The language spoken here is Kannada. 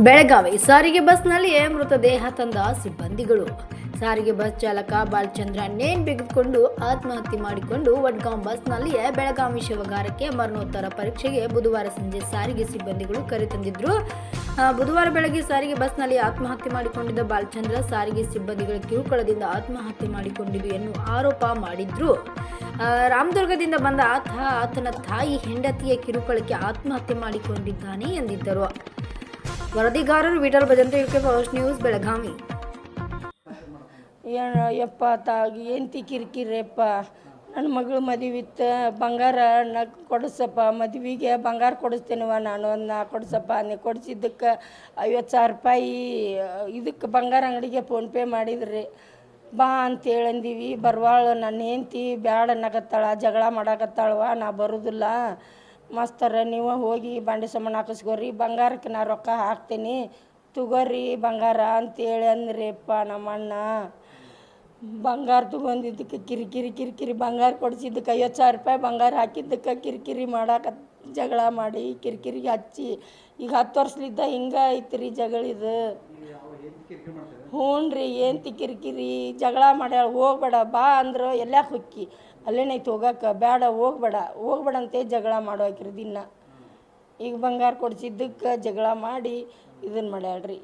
ಬೆಳಗಾವಿ ಸಾರಿಗೆ ಬಸ್ನಲ್ಲಿಯೇ ಮೃತದೇಹ ತಂದ ಸಿಬ್ಬಂದಿಗಳು. ಸಾರಿಗೆ ಬಸ್ ಚಾಲಕ ಬಾಲಚಂದ್ರ ನೇಣ್ ಬಿಗಿದುಕೊಂಡು ಆತ್ಮಹತ್ಯೆ ಮಾಡಿಕೊಂಡು ವಡ್ಗಾಂವ್ ಬಸ್ನಲ್ಲಿಯೇ ಬೆಳಗಾವಿ ಶಿವಗಾರಕ್ಕೆ ಮರಣೋತ್ತರ ಪರೀಕ್ಷೆಗೆ ಬುಧವಾರ ಸಂಜೆ ಸಾರಿಗೆ ಸಿಬ್ಬಂದಿಗಳು ಕರೆತಂದಿದ್ರು ಬುಧವಾರ ಬೆಳಗ್ಗೆ ಸಾರಿಗೆ ಬಸ್ನಲ್ಲಿ ಆತ್ಮಹತ್ಯೆ ಮಾಡಿಕೊಂಡಿದ್ದ ಬಾಲಚಂದ್ರ ಸಾರಿಗೆ ಸಿಬ್ಬಂದಿಗಳ ಕಿರುಕುಳದಿಂದ ಆತ್ಮಹತ್ಯೆ ಮಾಡಿಕೊಂಡಿದ್ದು ಎನ್ನುವ ಆರೋಪ ಮಾಡಿದ್ರು. ರಾಮದುರ್ಗದಿಂದ ಬಂದ ಆತ, ಆತನ ತಾಯಿ ಹೆಂಡತಿಯ ಕಿರುಕುಳಕ್ಕೆ ಆತ್ಮಹತ್ಯೆ ಮಾಡಿಕೊಂಡಿದ್ದಾನೆ ಎಂದಿದ್ದರು. ವರದಿಗಾರರು Vithal Bhajantri UK first news, Belagavi. ಏನು ಯಪ್ಪ ತಾಗಿ ಎಂತಿ ಕಿರಿಕಿರಿಯಪ್ಪ ನನ್ನ ಮಗಳ ಮದುವೆ ಇತ್ತು, ಬಂಗಾರ ನ ಕೊಡಿಸಪ್ಪ, ಮದುವೆಗೆ ಬಂಗಾರ ಕೊಡಿಸ್ತೇನವ ನಾನು ಅದನ್ನ ಕೊಡಿಸಪ್ಪ, ನೀ ಕೊಡಿಸಿದ್ದಕ್ಕೆ ಐವತ್ತು ಸಾವಿರ ರೂಪಾಯಿ, ಇದಕ್ಕೆ ಬಂಗಾರ ಅಂಗಡಿಗೆ ಫೋನ್ಪೇ ಮಾಡಿದ್ರಿ. ಬಾ ಅಂತೇಳಂದೀವಿ ಬರ್ವಾಳ ನನ್ನ ಹೆಂಡ್ತಿ ಬ್ಯಾಡ ಅನ್ನಕತ್ತಾಳ, ಜಗಳ ಮಾಡಕತ್ತಾಳವ ನಾ ಬರೋದಿಲ್ಲ. ಮಸ್ತರ, ನೀವು ಹೋಗಿ ಬಂಡೆ ಸಾಮಾನು ಹಾಕಿಸ್ಕೊರಿ, ಬಂಗಾರಕ್ಕೆ ನಾ ರೊಕ್ಕ ಹಾಕ್ತೀನಿ. ತಗೋರಿ ಬಂಗಾರ ಅಂತೇಳಿ ಅಂದ್ರಿಪ್ಪ ನಮ್ಮ ಅಣ್ಣ ಬಂಗಾರ ತಗೊಂಡಿದ್ದಕ್ಕೆ ಕಿರಿಕಿರಿ ಕಿರಿಕಿರಿ ಬಂಗಾರ ಕೊಡಿಸಿದ್ದಕ್ಕೆ ಐವತ್ತು ಸಾವಿರ ರೂಪಾಯಿ ಬಂಗಾರ ಹಾಕಿದ್ದಕ್ಕೆ ಕಿರಿಕಿರಿ ಮಾಡಾಕ ಜಗಳ ಮಾಡಿ ಕಿರಿಕಿರಿಗೆ ಹಚ್ಚಿ, ಈಗ ಹತ್ತು ವರ್ಷಲಿದ್ದ ಹಿಂಗೆ ಐತ್ರಿ ಜಗಳಿದು ಹ್ಞೂ ರೀ, ಏಂತಿ ಕಿರಿಕಿರಿ, ಜಗಳ ಮಾಡ್ಯಾಳ, ಹೋಗ್ಬೇಡ, ಬಾ ಅಂದ್ರೆ ಎಲ್ಲ ಹೊಕ್ಕಿ. ಅಲ್ಲೇನೈತೆ ಹೋಗಕ್ಕೆ ಬೇಡ ಹೋಗ್ಬೇಡ ಹೋಗ್ಬೇಡ ಅಂತೇ ಜಗಳ ಮಾಡೋಕ್ರಿ ದಿನ. ಈಗ ಬಂಗಾರ ಕೊಡಿಸಿದ್ದಕ್ಕೆ ಜಗಳ ಮಾಡಿ ಇದನ್ನು ಮಾಡ್ಯಾಳ್ರಿ.